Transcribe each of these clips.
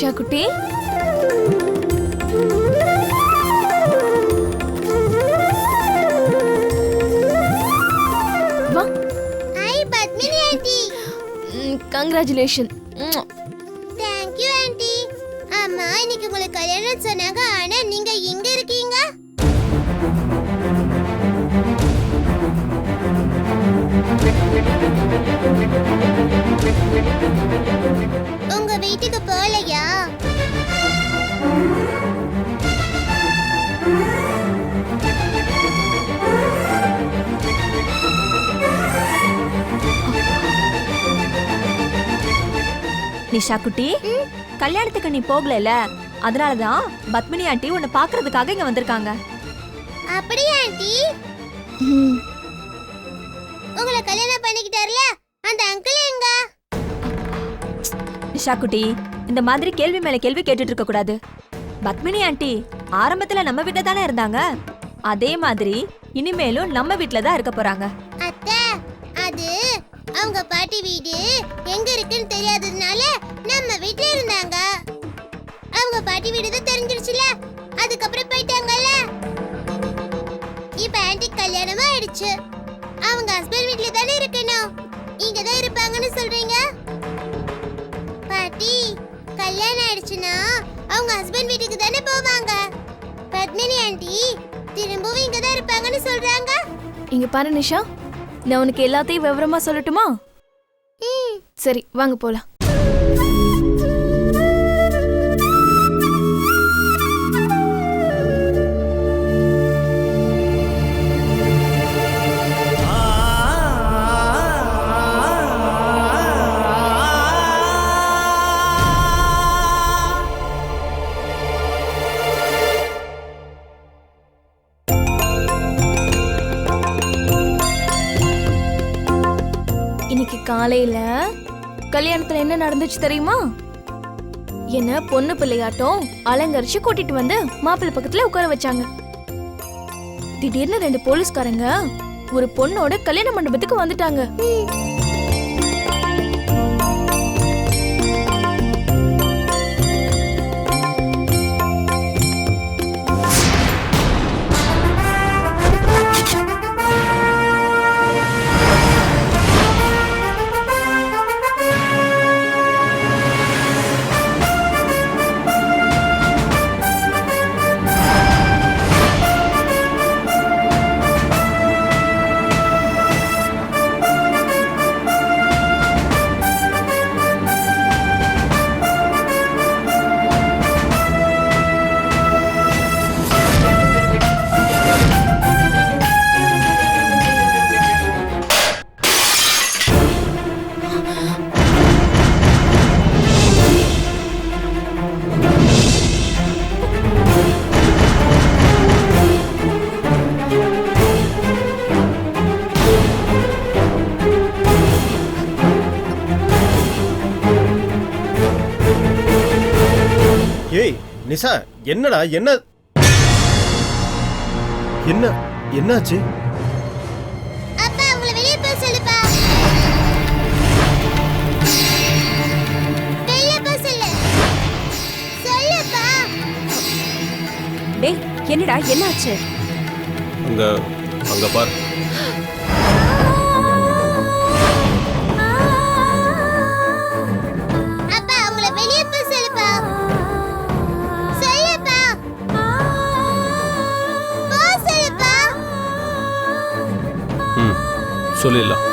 நிஷா குட்டி. Congratulation thank you aunty அம்மா இன்னைக்கு உங்களுக்கு கல்யாணம் சொன்னாங்க ஆனா நீங்க இருக்கீங்க? உங்க வீட்டுக்கு போகலையா? நிஷா குட்டி. கல்யாணத்துக்கு நீ போகலல? அதனாலதான் பத்மினி ஆண்டி உன்னை பாக்குறதுக்காக இங்க வந்திருக்காங்க. அப்படியா ஆண்டி? உங்களை கல்யாணம் பண்ணிக்கிட்டாருல? அந்த அங்கிள் எங்க? நிஷா குட்டி இந்த மாதிரி கேள்வி மேல கேள்வி கேட்டுட்டு இருக்க கூடாது. பத்மினி ஆண்டி ஆரம்பத்துல நம்ம வீட்ல தானே இருந்தாங்க? அதே மாதிரி இனிமேலும் நம்ம வீட்ல தான் இருக்க போறாங்க. அத்தை அது அவங்க பாட்டி வீடு எங்க இருக்குன்னு தெரியாததுனால வீட்ல இருந்தாங்க. அவங்க பாட்டி வீடு தெரிஞ்சிருச்சுல. அதுக்கப்புறம் போயிட்டாங்கல்ல. இப்ப ஆன்டி கல்யாணமா ஆயிடுச்சு. அவங்க ஹஸ்பண்ட் வீட்ல தானே இருக்கணும். இங்க தான் இருப்பாங்கன்னு சொல்றீங்க? பாட்டி கல்யாணம் ஆயிடுச்சுன்னா அவங்க ஹஸ்பண்ட் வீட்டுக்கு தானே போவாங்க. பத்மினி ஆண்டி திரும்பவும் இங்க தான் இருப்பாங்கன்னு சொல்றாங்க. இங்க பாரு நிஷா நான் உனக்கு எல்லாத்தையும் விவரமா சொல்லட்டுமா? சரி வாங்க போலாம். காலையில கல்யாணத்துல என்ன நடந்துச்சு தெரியுமா? என்ன பொண்ணு பிள்ளையாட்டம் அலங்கரிச்சு கூட்டிட்டு வந்து மாப்பிள்ளை பக்கத்துல உட்கார வச்சாங்க. திடீர்னு ரெண்டு போலீஸ்காரங்க ஒரு பொண்ணோட கல்யாண மண்டபத்துக்கு வந்துட்டாங்க. நிசா என்னடா என்ன? என்ன என்னாச்சு? அப்பா உங்களை வெளியே போக சொல்லுப்பா. வெளியே போக சொல்லு. சொல்லுப்பா. டேய் என்னடா என்னாச்சு? அங்க அங்க பார். சொல்லிடலாம்.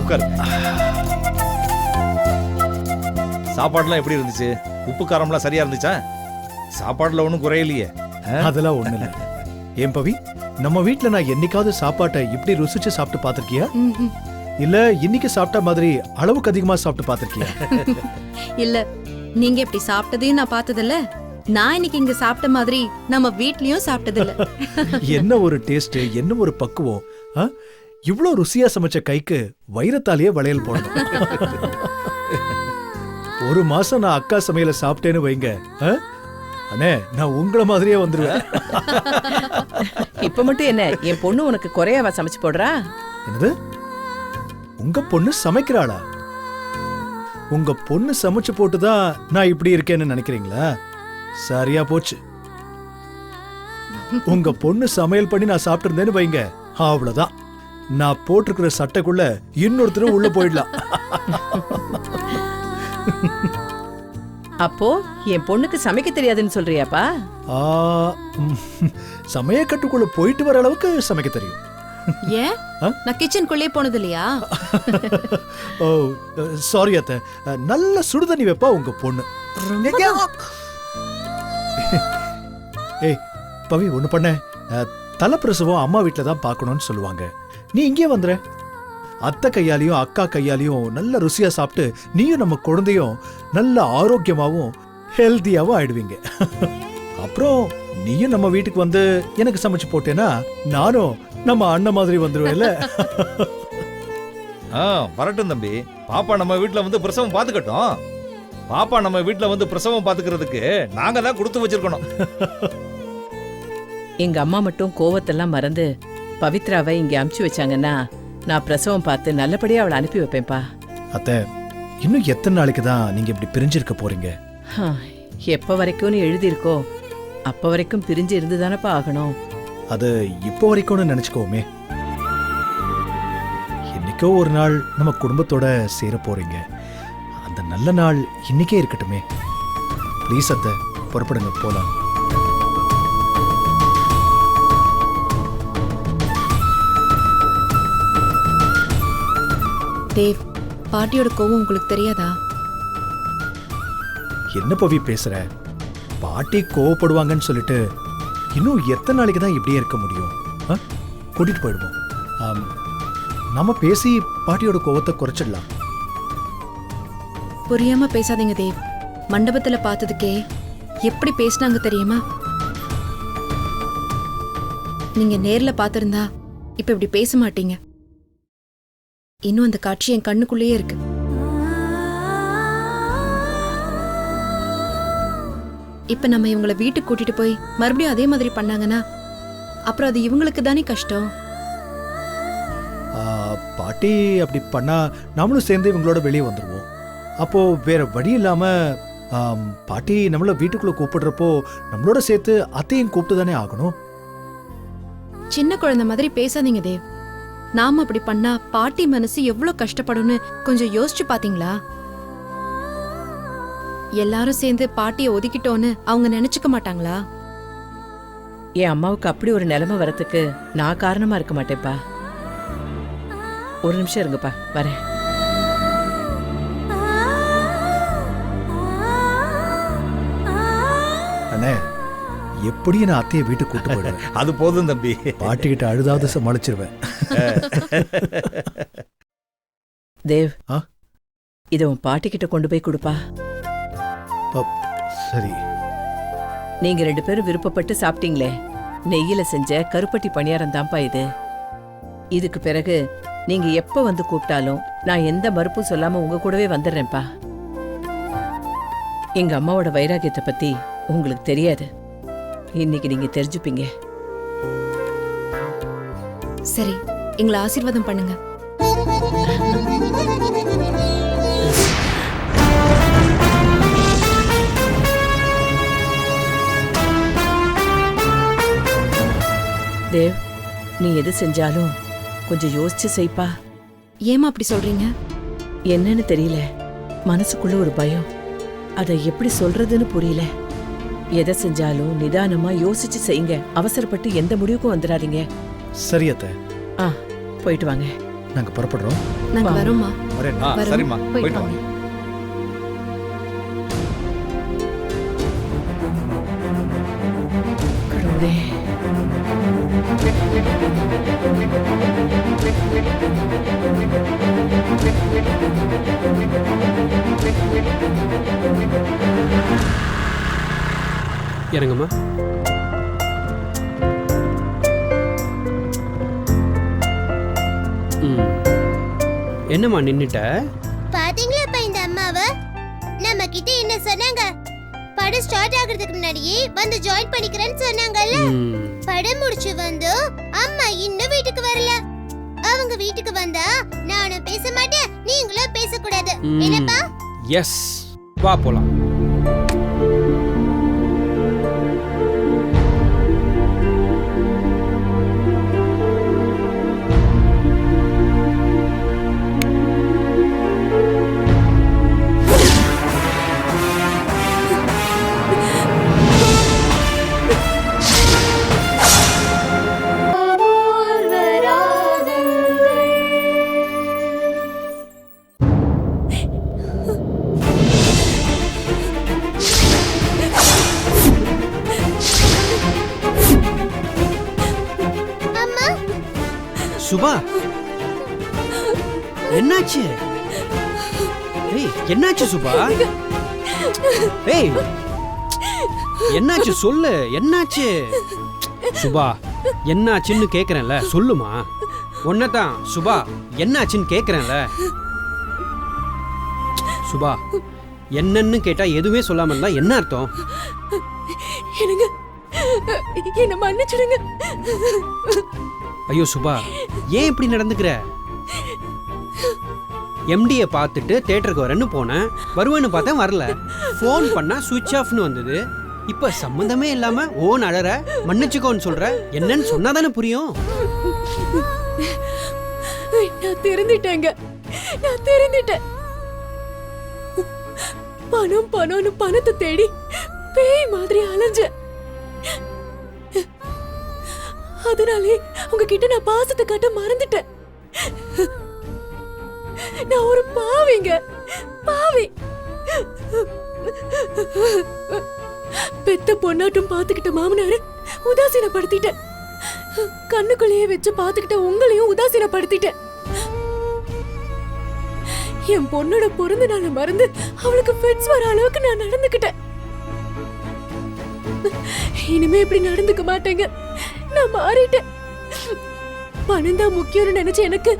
உட்காரு. சாப்பாடுலாம் எப்படி இருந்துச்சு? உப்பு காரம்லாம் சரியா இருந்துச்சா? சாப்பாடுல ஒன்றும் குறையலையே. அதெல்லாம் ஒண்ணு இல்ல. ஏன் பவி நம்ம வீட்ல நான் என்னைக்காவது சாப்பாட்டை இப்படி ருசிச்சு சாப்பிட்டு பாத்திருக்கியா இல்ல இன்னைக்கு சாப்பிட்ட மாதிரி அளவுக்கு அதிகமா சாப்பிட்டு பாத்திருக்கியா இல்ல நீங்க இப்படி சாப்பிட்டதையும் நான் பார்த்ததில்ல. நான் இன்னைக்கு இங்க சாப்பிட்ட மாதிரி நம்ம வீட்லயும் சாப்பிட்டதில்ல. என்ன ஒரு டேஸ்ட் என்ன ஒரு பக்குவம்? இவ்ளோ ருசியா சமைச்ச கைக்கு வைரத்தாலேயே வளையல் போடணும். ஒரு மாசம் நான் அக்கா சமையல சாப்பிட்டேன்னு வைங்க? அண்ணே நான் உங்கள மாதிரியே வந்துருவேன். இப்ப மட்டும் என்ன என் பொண்ணு உனக்கு குறையாவா சமைச்சு போடுறா? என்னது? உங்க பொண்ணு சமைக்கிறாளா? உங்க பொண்ணு சமைச்சு போட்டுதான் நான் இப்படி இருக்கேன்னு நினைக்கிறீங்களா? சரியா போச்சு. உங்க பொண்ணு சமையல் பண்ணி நான் சாப்பிட்டு இருந்தேன்னு வைங்க. அவ்வளவுதான். நான் போட்டிருக்கிற சட்டைக்குள்ள இன்னொருத்தரும் உள்ள போயிடலாம். அப்போ என் பொண்ணுக்கு சமைக்க தெரியாதுன்னு சொல்றியாப்பா? ஆ, ம், சமையக்கட்டுக்குள்ள போயிட்டு வர அளவுக்கு சமைக்க தெரியும். ஏன்? நான் கிச்சனுக்குள்ளே போனது இல்லையா ஓ சாரி அத்தை. நல்ல சுடுதண்ணி வைப்பா உங்க பொண்ணு? ஏய் பவி ஒண்ணு பண்ண. தலைப்பிரசவம் அம்மா வீட்டில் தான் பார்க்கணும்னு சொல்லுவாங்க. நீ இங்கே வந்துற அத்தை கையாலையும் அக்கா கையாலையும் நல்ல ருசியா சாப்பிட்டு நீயும் நம்ம குழந்தையும் நல்ல ஆரோக்கியமாவும் ஹெல்த்தியாவும் ஆயிடுவீங்க. அப்புறம் நீயும் நம்ம வீட்டுக்கு வந்து எனக்கு சமைச்சு போட்டேன்னா நானும் நம்ம அண்ணன் மாதிரி வந்துருவேன்ல. ஆ வரட்டும் தம்பி. பாப்பா நம்ம வீட்ல வந்து பிரசவம் பாத்துக்கட்டும். பாப்பா நம்ம வீட்ல வந்து பிரசவம் பாத்துக்கிறதுக்கு நாங்க தான் கொடுத்து வச்சிருக்கணும். எங்க அம்மா மட்டும் கோவத்தெல்லாம் மறந்து பவித்ராவை இங்க அமுச்சு வச்சாங்கன்னா நான் பிரசவம் பார்த்து நல்லபடியா அவளை அனுப்பி வைப்பேன்ப்பா. அத்தை இன்னும் எத்தனை நாளைக்கு தான் நீங்க இப்படி பிரிஞ்சிருக்க போறீங்க? எப்ப வரைக்கும்னு எழுதியிருக்கோ அப்ப வரைக்கும் பிரிஞ்சு இருந்து தானப்பா ஆகணும். அது இப்போ வரைக்கும்னு நினைச்சுக்கோமே. என்னைக்கோ ஒரு நாள் நம்ம குடும்பத்தோட சேர போறீங்க. அந்த நல்ல நாள் இன்னைக்கே இருக்கட்டுமே. ப்ளீஸ் அத்தை புறப்படுங்க போலாம். தேவ் பாட்டியோட கோவம் உங்களுக்கு தெரியாதா? என்ன பவி பேசுற? பாட்டி கோவப்படுவாங்கன்னு சொல்லிட்டு இன்னும் எத்தனை நாளைக்கு தான் இப்படியே இருக்க முடியும்? ஆ? கூட்டிட்டு போயிடுவோம். ஆம், நம்ம பேசி பாட்டியோட கோவத்தை குறைச்சிடலாம். புரியாம பேசாதீங்க தேவ் மண்டபத்துல பார்த்ததுக்கே எப்படி பேசினாங்க தெரியுமா? நீங்க நேர்ல பார்த்திருந்தா இப்ப இப்படி பேச மாட்டீங்க. இன்னும் அந்த காட்சி என் கண்ணுக்குள்ளேயே இருக்கு. இப்ப நம்ம இவங்கள வீட்டுக்கு கூட்டிட்டு போய் மறுபடியும் அதே மாதிரி பண்ணாங்கன்னா அப்புறம் அது இவங்களுக்கு தானே கஷ்டம்? பாட்டி அப்படி பண்ணா நாமளும் சேர்ந்து இவங்களோட வெளியே வந்துடுவோம் அப்போ வேற வழி இல்லாம பாட்டி நம்மள வீட்டுக்குள்ள கூப்பிடுறப்போ நம்மளோட சேர்த்து அத்தையும் கூப்பிட்டு தானே ஆகணும்? சின்ன குழந்தை மாதிரி பேசாதீங்க தேவ். நாம அப்படி பண்ணா பாட்டி மனசு எவ்வளவு கஷ்டப்படும்னு கொஞ்சம் யோசிச்சு பாத்தீங்களா? எல்லாரும் சேர்ந்து பாட்டிய ஒதுக்கிட்டோன்னு அவங்க நினைச்சுக்க மாட்டாங்களா? என் அம்மாவுக்கு அப்படி ஒரு நிலைமை வரத்துக்கு நான் காரணமா இருக்க மாட்டேன்ப்பா. ஒரு நிமிஷம் இருங்கப்பா வரேன். எப்படியும் நான் அத்தையை வீட்டுக்கு கூட்டு போயிடுவேன். அது போதும் தம்பி. பாட்டிக்கிட்ட அழுதாவது சமாளிச்சிருவேன் தேவ் ஆ? இதை உன் பாட்டிக்கிட்ட கொண்டு போய் கொடுப்பா. சரி. நீங்க ரெண்டு பேரும் விருப்பப்பட்டு சாப்பிட்டீங்களே. நெய்யில செஞ்ச கருப்பட்டி பணியாரம் தான்ப்பா இது. இதுக்கு பிறகு நீங்க எப்ப வந்து கூப்பிட்டாலும் நான் எந்த மறுப்பும் சொல்லாம உங்க கூடவே வந்துடுறேன்ப்பா. எங்க அம்மாவோட வைராகியத்தை பத்தி உங்களுக்கு தெரியாது. இன்னைக்கு நீங்க தெரிஞ்சுப்பீங்க. சரி எங்களை ஆசீர்வாதம் பண்ணுங்க. தேவ் நீ எது செஞ்சாலும் கொஞ்சம் யோசிச்சு செய்ப்பா. ஏமா அப்படி சொல்றீங்க? என்னன்னு தெரியல. மனசுக்குள்ள ஒரு பயம். அதை எப்படி சொல்றதுன்னு புரியல. எதை செஞ்சாலும் நிதானமா யோசிச்சு செய்யுங்க. அவசரப்பட்டு எந்த முடிவுக்கும் வந்துடாதீங்க சரி அத்தை. ஆ போயிட்டு வாங்க. நாங்க புறப்படுறோம். நாங்க. வரோம்மா. வரேன். சரிம்மா. போயிட்டு வாங்க. இறங்குமா? என்னம்மா நின்னுட்ட? பாத்தீங்களாப்பா இந்த அம்மாவை? நம்ம கிட்ட என்ன சொன்னாங்க? படம் ஸ்டார்ட் ஆகுறதுக்கு முன்னாடியே வந்து ஜாயின் பண்ணிக்கிறேன்னு சொன்னாங்கல்ல? படம் முடிச்சு வந்து அம்மா இன்னும் வீட்டுக்கு வரல. அவங்க வீட்டுக்கு வந்தா நானும் பேச மாட்டேன் நீங்களும் பேசக்கூடாது. என்னப்பா? எஸ் வா போலாம். என்னாச்சு சுபா? ஏய் என்னாச்சு சொல்லு என்னாச்சு? சுபா என்னாச்சுன்னு கேக்குறேன்ல சொல்லுமா? உன்னதான் சுபா என்னாச்சுன்னு கேக்குறேன்ல. சுபா என்னன்னு கேட்டா எதுவுமே சொல்லாம இருந்தா என்ன அர்த்தம்? எனக்கு என்ன மன்னிச்சிடுங்க. ஐயோ சுபா ஏன் இப்படி நடந்துக்கிற? எம்டியை பார்த்துட்டு தேட்டருக்கு வரேன்னு போனேன். வருவேன்னு பார்த்தேன் வரல. ஃபோன் பண்ணால் சுவிட்ச் ஆஃப்னு வந்தது. இப்போ சம்மந்தமே இல்லாமல் ஓன் அழற மன்னிச்சுக்கோன்னு சொல்கிற என்னன்னு சொன்னாதானே புரியும்? நான் தெரிஞ்சிட்டேங்க. நான் தெரிஞ்சிட்டேன். பணம் பணம்னு பணத்தை தேடி பேய் மாதிரி அலைஞ்சேன். அதனாலே உங்ககிட்ட நான் பாசத்தை காட்ட மறந்துட்டேன். நான் ஒரு பாவிங்க. பாவி. பெத்த பொண்ணாட்டம் பாத்துக்கிட்ட மாமனாரு உதாசீனப்படுத்திட்டேன். கண்ணுக்குள்ளேயே வச்சு பாத்துக்கிட்ட உங்களையும் உதாசீனப்படுத்திட்டேன். என் பொண்ணோட பிறந்த நான் மறந்து அவளுக்கு ஃபிட்ஸ் வர அளவுக்கு நான் நடந்துக்கிட்டேன். இனிமே இப்படி நடந்துக்க மாட்டேங்க. நான் மாறிட்டேன். பணம் தான் முக்கியம்னு நினைச்ச எனக்கு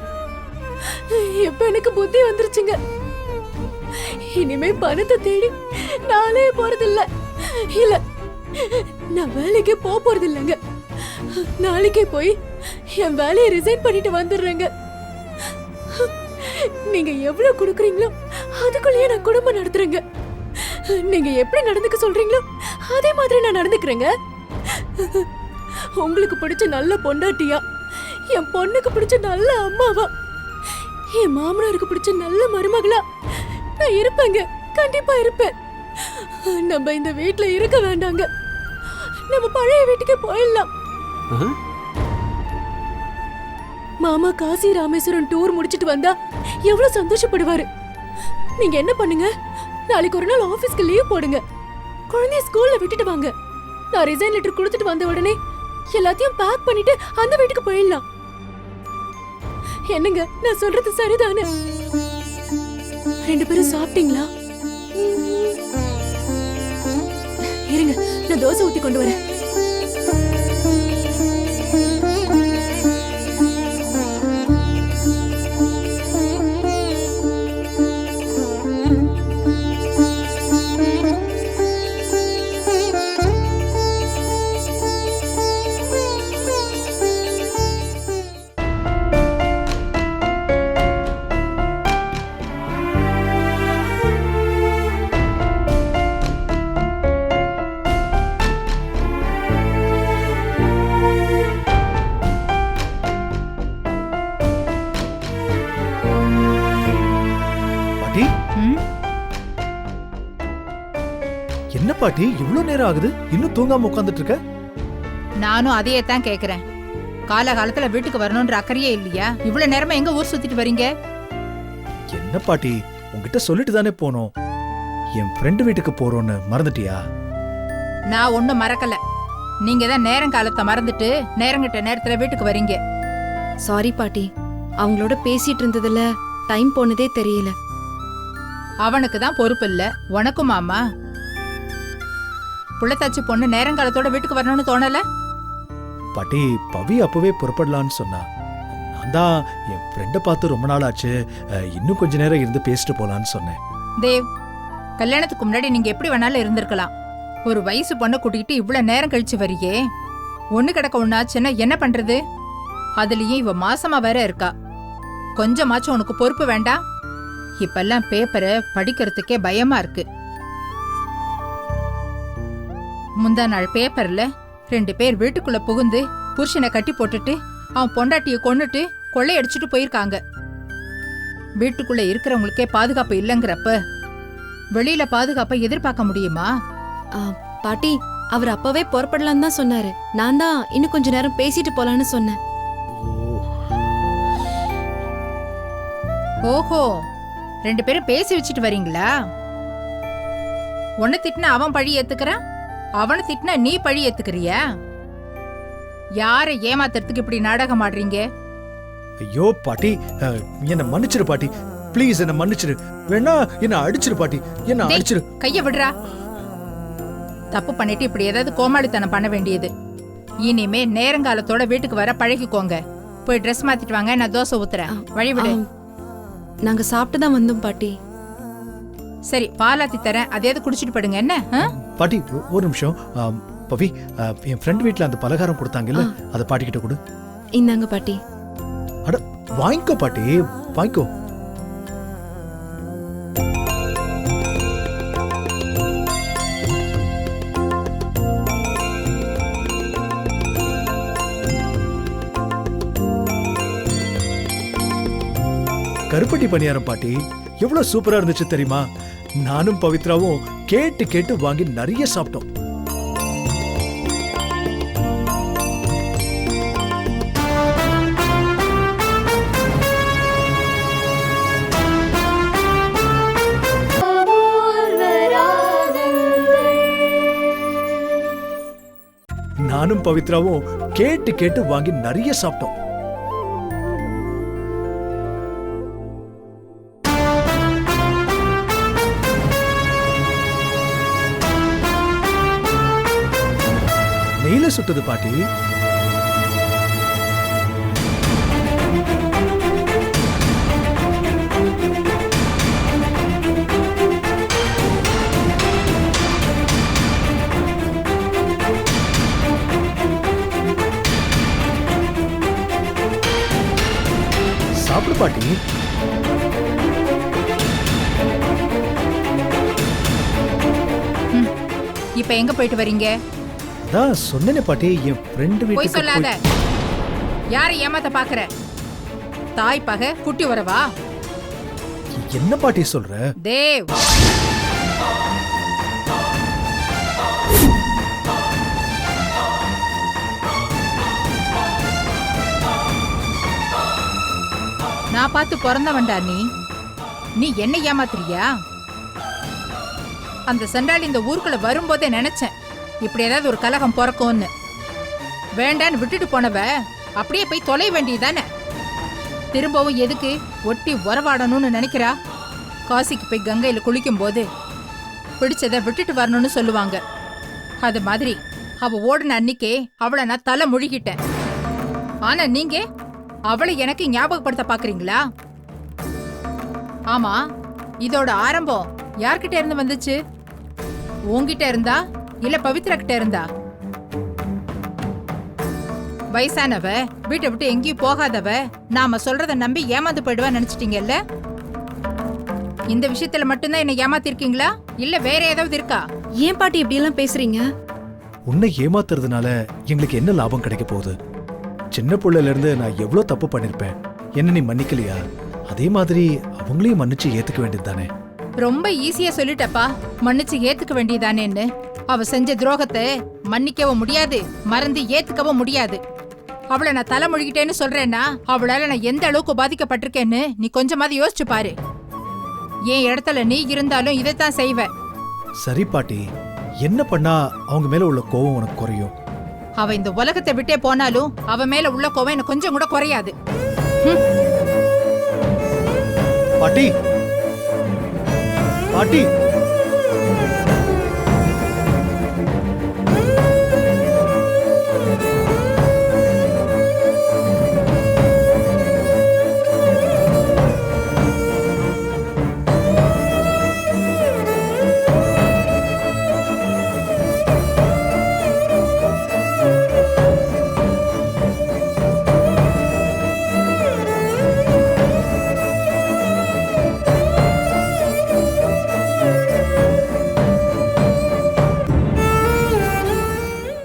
இப்ப எனக்கு புத்தி வந்துருச்சுங்க. இனிமே பணத்தை தேடி நானே போறதில்ல. இல்ல நான் வேலைக்கே போக போறது இல்லைங்க நாளைக்கே போய் என் வேலையை ரிசைன் பண்ணிட்டு வந்துடுறேங்க. நீங்க எவ்வளவு கொடுக்குறீங்களோ அதுக்குள்ளேயே நான் குடும்பம் நடத்துறேங்க. நீங்க எப்படி நடந்துக்க சொல்றீங்களோ அதே மாதிரி நான் நடந்துக்கிறேங்க. உங்களுக்கு பிடிச்ச நல்ல பொண்டாட்டியா என் பொண்ணுக்கு பிடிச்ச நல்ல அம்மாவா என் மாமனாருக்கு பிடிச்ச நல்ல மருமகளா நான் இருப்பேங்க கண்டிப்பா இருப்பேன். நம்ம இந்த வீட்ல இருக்க வேண்டாங்க. நம்ம பழைய வீட்டுக்கே போயிடலாம். மாமா காசி ராமேஸ்வரம் டூர் முடிச்சிட்டு வந்தா எவ்வளவு சந்தோஷப்படுவாரு. நீங்க என்ன பண்ணுங்க? நாளைக்கு ஒரு நாள் ஆபீஸ்க்கு லீவ் போடுங்க. குழந்தைய ஸ்கூல்ல விட்டுட்டு வாங்க. நான் ரிசைன் லெட்டர் கொடுத்துட்டு வந்த உடனே எல்லாத்தையும் பேக் பண்ணிட்டு அந்த வீட்டுக்கு போயிடலாம். என்னங்க? நான் சொல்றது சரிதானே? ரெண்டு பேரும் சாப்பிட்டீங்களா? இருங்க நான் தோசை ஊத்தி கொண்டு வரேன். பாட்டி இவ்ளோ நேரம் ஆகுது? இன்னும் தூங்காம உட்கார்ந்துட்டு இருக்க நானும் அதையே தான் கேக்குறேன். காலகாலத்துல வீட்டுக்கு வரணும்ன்ற அக்கறையே இல்லையா? இவ்வளவு நேரமா எங்க ஊர் சுத்திட்டு வரீங்க? என்ன பாட்டி உன்கிட்ட சொல்லிட்டு தானே போனோம். என் ஃப்ரெண்டு வீட்டுக்கு போறோம்னு மறந்துட்டியா? நான் ஒண்ணும் மறக்கல. நீங்க தான் நேரம் காலத்தை மறந்துட்டு நேரங்கிட்ட நேரத்துல வீட்டுக்கு வரீங்க. சாரி பாட்டி அவங்களோட பேசிட்டு இருந்ததுல டைம் போனதே தெரியல. அவனுக்கு தான் பொறுப்பு இல்ல. உனக்கும் மாமா. புள்ளத்தாச்சி பொண்ணு நேரங்காலத்தோட வீட்டுக்கு வரணும்னு தோணல? பாட்டி பவி அப்பவே புறப்படலான்னு சொன்னா. நான் தான் என் ஃப்ரெண்டை பார்த்து ரொம்ப நாள் ஆச்சு இன்னும் கொஞ்ச நேரம் இருந்து பேசிட்டு போலான்னு சொன்னேன். தேவ் கல்யாணத்துக்கு முன்னாடி நீங்க எப்படி வேணாலும் இருந்திருக்கலாம். ஒரு வயசு பொண்ணை கூட்டிக்கிட்டு இவ்வளவு நேரம் கழிச்சு வரியே. ஒண்ணு கிடக்க ஒண்ணாச்சுன்னா என்ன பண்றது? அதுலயும் இவ மாசமா வேற இருக்கா. கொஞ்சமாச்சும் உனக்கு பொறுப்பு வேண்டாம் இப்பெல்லாம் பேப்பரை படிக்கிறதுக்கே பயமா இருக்கு. முந்தா நாள் பேப்பர்ல ரெண்டு பேர் வீட்டுக்குள்ள புகுந்து புருஷனை கட்டி போட்டுட்டு அவன் பொண்டாட்டிய கொன்னுட்டு கொள்ளையடிச்சிட்டு போயிருக்காங்க. வீட்டுக்குள்ள இருக்கிறவங்களுக்கே பாதுகாப்பு இல்லைங்கிறப்ப வெளியில பாதுகாப்பை எதிர்பார்க்க முடியுமா? பாட்டி அவர் அப்பவே புறப்படலான்னு தான் சொன்னாரு. நான் தான் இன்னும் கொஞ்ச நேரம் பேசிட்டு போலான்னு சொன்னேன். ஓஹோ. ரெண்டு பேரும் பேசி வச்சுட்டு வரீங்களா? உன்னை திட்டினா அவன் பழி ஏத்துக்கிறான்? அவனை திட்டினா நீ பழி ஏத்துக்கிறியா? யாரை ஏமாத்துறதுக்கு இப்படி நாடகம் ஆடுறீங்க? ஐயோ பாட்டி. என்னை மன்னிச்சிரு பாட்டி. ப்ளீஸ் என்னை மன்னிச்சிரு. வேணா என்னை அடிச்சிரு பாட்டி. என்னை அடிச்சிரு. கைய விடுறா. தப்பு பண்ணிட்டு இப்படி ஏதாவது கோமாளித்தனம் பண்ண வேண்டியது. இனிமே நேரங்காலத்தோட வீட்டுக்கு வர பழகிக்கோங்க. போய் ட்ரெஸ் மாத்திட்டு வாங்க நான் தோசை ஊத்துறேன். வழி விடு. நாங்க சாப்பிட்டு தான் வந்தோம் பாட்டி. சரி பாலாத்தி தரேன். அதையாவது குடிச்சிட்டு படுங்க என்ன? பாட்டி ஒரு நிமிஷம். பவி என் ஃப்ரெண்ட் வீட்ல அந்த பலகாரம் கொடுத்தாங்கல்ல அதை பாட்டிக்கிட்ட கொடு. இந்தாங்க பாட்டி. அட வாங்கிக்கோ பாட்டி வாங்கிக்கோ. கருப்பட்டி பணியாரம் பாட்டி. எவ்வளவு சூப்பரா இருந்துச்சு தெரியுமா? நானும் பவித்ராவும் கேட்டு கேட்டு வாங்கி நிறைய சாப்பிட்டோம். நானும் பவித்ராவும் கேட்டு கேட்டு வாங்கி நிறைய சாப்பிட்டோம். சுட்டது பாட்டி. சாப்பிடு பாட்டி. இப்ப எங்க போயிட்டு வரீங்க? அதான் சொன்னேனே பாட்டி என் ஃப்ரெண்டு போய் வீட்டுக்கு சொல்லாத. போய் யாரை ஏமாத்த பாக்குற? தாய் பகை குட்டி வரவா என்ன பாட்டி சொல்ற? தேவ். நான் பார்த்து பிறந்தவன்டா நீ. நீ என்ன ஏமாத்துறியா? அந்த சண்டாளி இந்த ஊருக்குள்ள வரும்போதே நினைச்சேன். இப்படி ஏதாவது ஒரு கலகம் பிறக்கும்னு. வேண்டான்னு விட்டுட்டு போனவ அப்படியே போய் தொலை வேண்டியதானே திரும்பவும் எதுக்கு ஒட்டி உறவாடணும்னு நினைக்கிறா? காசிக்கு போய் கங்கையில் குளிக்கும் போது பிடிச்சத விட்டுட்டு வரணும்னு சொல்லுவாங்க. அது மாதிரி அவ ஓடின அன்னிக்கே அவளை நான் தலை முழுகிட்டேன். ஆனா நீங்க அவளை எனக்கு ஞாபகப்படுத்த பாக்குறீங்களா? ஆமா இதோட ஆரம்பம் யார்கிட்ட இருந்து வந்துச்சு? உங்ககிட்ட இருந்தா இல்ல பவித்ரா கிட்ட இருந்தா? வயசானவ வீட்டை விட்டு எங்கேயும் போகாதவ நாம சொல்றத நம்பி ஏமாந்து போயிடுவா நினைச்சிட்டீங்கல்ல? இந்த விஷயத்துல மட்டும்தான் என்ன ஏமாத்திருக்கீங்களா? இல்ல வேற ஏதாவது இருக்கா? ஏன் பாட்டி இப்படி எல்லாம் பேசுறீங்க? உன்னை ஏமாத்துறதுனால எங்களுக்கு என்ன லாபம் கிடைக்க போகுது? சின்ன புள்ளையில இருந்து நான் எவ்வளவு தப்பு பண்ணிருப்பேன்? என்ன நீ மன்னிக்கலையா? அதே மாதிரி அவங்களையும் மன்னிச்சு ஏத்துக்க வேண்டியது தானே ரொம்ப ஈஸியா சொல்லிட்டப்பா. மன்னிச்சு ஏத்துக்க வேண்டியதானேன்னு. அவ செஞ்ச துரோகத்தை மன்னிக்கவும் முடியாது மறந்து ஏத்துக்கவும் முடியாது. அவளை நான் தலை முழுகிட்டேன்னு சொல்றேன்னா அவளால நான் எந்த அளவுக்கு பாதிக்கப்பட்டிருக்கேன்னு நீ கொஞ்சமாவது யோசிச்சு பாரு. என் இடத்துல நீ இருந்தாலும் இதைத்தான் செய்வ. சரி பாட்டி என்ன பண்ணா அவங்க மேல உள்ள கோவம் உனக்கு குறையும்? அவ இந்த உலகத்தை விட்டே போனாலும் அவ மேல உள்ள கோவம் எனக்கு கொஞ்சம் கூட குறையாது. பாட்டி பாட்டி.